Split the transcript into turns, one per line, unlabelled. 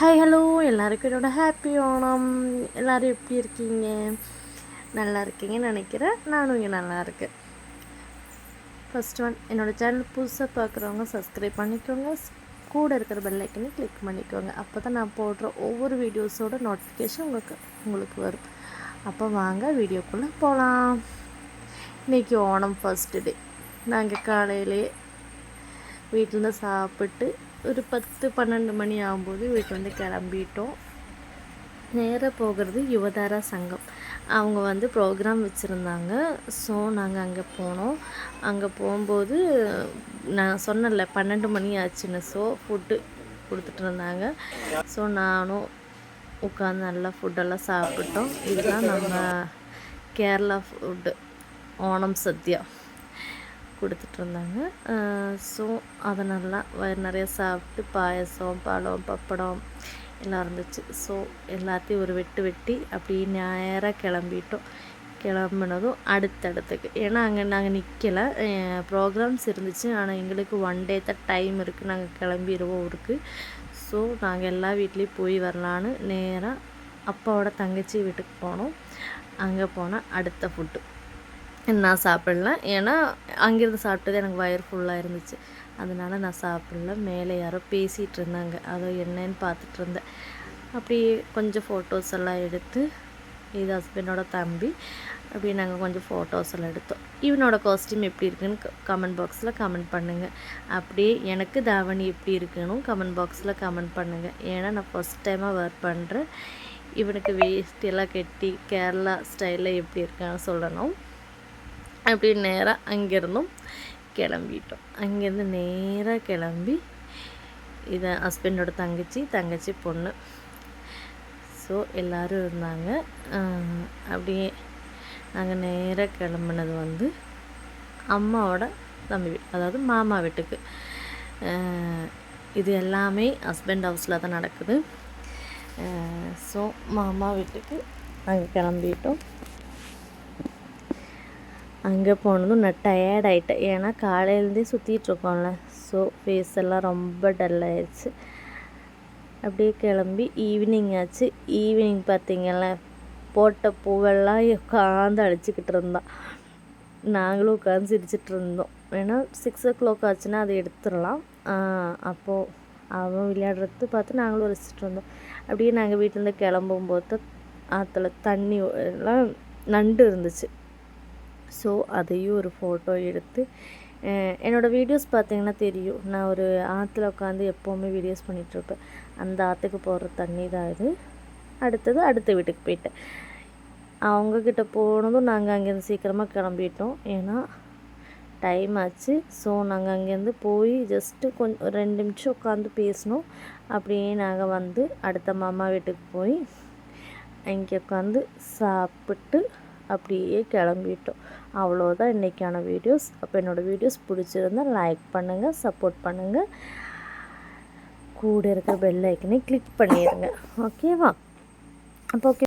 Hi hello எல்லாருக்கும் என்னோட happy Onam. எல்லோரும் எப்படி இருக்கீங்க? நல்லா இருக்கீங்கன்னு நினைக்கிறேன். நானும் இங்கே நல்லா இருக்கேன். ஃபஸ்ட் ஒன் என்னோடய சேனல் புதுசாக பார்க்குறவங்க சப்ஸ்கிரைப் பண்ணிக்கோங்க. கூட இருக்கிற பெல்லைக்கனே கிளிக் பண்ணிக்கோங்க. அப்போ தான் நான் போடுற ஒவ்வொரு வீடியோஸோட நோட்டிஃபிகேஷன் உங்களுக்கு உங்களுக்கு வரும். அப்போ வாங்க வீடியோக்குள்ளே போகலாம் இன்றைக்கி ஓணம் ஃபஸ்ட்டு டே நாங்கள் காலையிலே வீட்டிலேருந்து சாப்பிட்டு ஒரு பத்து பன்னெண்டு மணி ஆகும்போது வீட்டிலேருந்து கிளம்பிட்டோம். நேராக போகிறது யுவதாரா சங்கம். அவங்க வந்து ப்ரோக்ராம் வச்சுருந்தாங்க. ஸோ நாங்கள் அங்கே போனோம். அங்கே போகும்போது நான் சொன்னல பன்னெண்டு மணி ஆச்சுன்னு. ஸோ ஃபுட்டு கொடுத்துட்டு இருந்தாங்க. ஸோ நானும் உட்காந்து நல்லா ஃபுட்டெல்லாம் சாப்பிட்டோம். இதுதான் நம்ம கேரளா ஃபுட்டு ஓணம் சத்யா. கொடுத்துட்ருந்தாங்க. ஸோ அதை நல்லா நிறையா சாப்பிட்டு பாயசம் பழம் பப்படம் எல்லாம் இருந்துச்சு. ஸோ எல்லாத்தையும் ஒரு வெட்டு வெட்டி அப்படியே நேராக கிளம்பிட்டோம். கிளம்புனதும் அடுத்தடுத்துக்கு. ஏன்னா அங்கே நாங்கள் நிற்கலை ப்ரோக்ராம்ஸ் இருந்துச்சு. ஆனால் எங்களுக்கு ஒன் டே தான் டைம் இருக்குது நாங்கள் கிளம்பிடுவோம் ஊருக்கு. ஸோ நாங்கள் எல்லா வீட்லேயும் போய் வரலான்னு நேராக அப்பாவோட தங்கச்சி வீட்டுக்கு போனோம். அங்கே போனால் அடுத்த ஃபுட்டு நான் சாப்பிடல. ஏன்னா அங்கேருந்து சாப்பிட்டது எனக்கு வயிறு ஃபுல்லாக இருந்துச்சு. அதனால் நான் சாப்பிடல. மேலே யாரோ பேசிகிட்டு இருந்தாங்க. அதை என்னன்னு பார்த்துட்டு இருந்தேன். அப்படியே கொஞ்சம் ஃபோட்டோஸ் எல்லாம் எடுத்து இது ஹஸ்பண்டோட தம்பி. அப்படி நாங்கள் கொஞ்சம் ஃபோட்டோஸ் எல்லாம் எடுத்தோம். இவனோட காஸ்டியூம் எப்படி இருக்குன்னு கமெண்ட் பாக்ஸில் கமெண்ட் பண்ணுங்கள் அப்படியே எனக்கு தாவணி எப்படி இருக்குன்னு கமெண்ட் பாக்ஸில் கமெண்ட் பண்ணுங்கள் ஏன்னா நான் ஃபஸ்ட் டைமாக ஒர்க் பண்ணுறேன் இவனுக்கு வேஸ்டியெல்லாம் கட்டி கேரளா ஸ்டைலில் எப்படி இருக்கான்னு சொல்லணும். அப்படி நேராக அங்கேருந்தும் கிளம்பிட்டோம். அங்கேருந்து நேராக கிளம்பி இதை ஹஸ்பண்டோட தங்கச்சி தங்கச்சி பொண்ணு. ஸோ எல்லோரும் இருந்தாங்க. அப்படியே நாங்கள் நேராக கிளம்புனது வந்து அம்மாவோட தம்பி அதாவது மாமா வீட்டுக்கு. இது எல்லாமே ஹஸ்பண்ட் ஹவுஸில் தான் நடக்குது. ஸோ மாமா வீட்டுக்கு நாங்கள் கிளம்பிட்டோம். அங்கே போனதும் நான் டயர்ட் ஆகிட்டேன் ஏன்னா காலையிலேருந்தே சுற்றிட்டுருக்கோம்ல ஸோ ஃபேஸ் எல்லாம் ரொம்ப டல் ஆயிடுச்சு அப்படியே கிளம்பி ஈவினிங் ஆச்சு. ஈவினிங் பார்த்திங்கல்ல போட்ட பூவெல்லாம் உட்காந்து அடிச்சுக்கிட்டு இருந்தான். நாங்களும் உட்காந்து சிரிச்சிட்டு இருந்தோம். ஏன்னா சிக்ஸ் ஓ கிளாக் ஆச்சுன்னா அதை எடுத்துடலாம். அப்போது அவன் விளையாடுறது பார்த்து நாங்களும் ரசிச்சுட்டு இருந்தோம். அப்படியே நாங்கள் வீட்டிலேருந்து கிளம்பும்போது ஆற்றுல தண்ணி எல்லாம் நண்டு இருந்துச்சு. ஸோ அதையும் ஒரு ஃபோட்டோ எடுத்து என்னோடய வீடியோஸ் பார்த்தீங்கன்னா தெரியும். நான் ஒரு ஆற்றுல உட்காந்து எப்போவுமே வீடியோஸ் பண்ணிகிட்ருப்பேன் அந்த ஆற்றுக்கு போடுற தண்ணி தான் இது. அடுத்தது அடுத்த வீட்டுக்கு போயிட்டேன். அவங்கக்கிட்ட போனதும் நாங்கள் அங்கேருந்து சீக்கிரமாக கிளம்பிட்டோம். ஏன்னா டைம் ஆச்சு. ஸோ நாங்கள் அங்கேருந்து போய் ஜஸ்ட்டு கொஞ்சம் ரெண்டு நிமிஷம் உட்காந்து பேசினோம். அப்படியே நாங்கள் வந்து அடுத்த மாமா வீட்டுக்கு போய் அங்கே உட்காந்து சாப்பிட்டு அப்படியே கிளம்பிட்டோம். அவ்வளோதான் இன்றைக்கான வீடியோஸ் அப்போ என்னோடய வீடியோஸ் பிடிச்சிருந்தால் லைக் பண்ணுங்கள் சப்போர்ட் பண்ணுங்கள் கூட இருக்கிற பெல் கிளிக் பண்ணிடுங்க ஓகேவா அப்போ ஓகே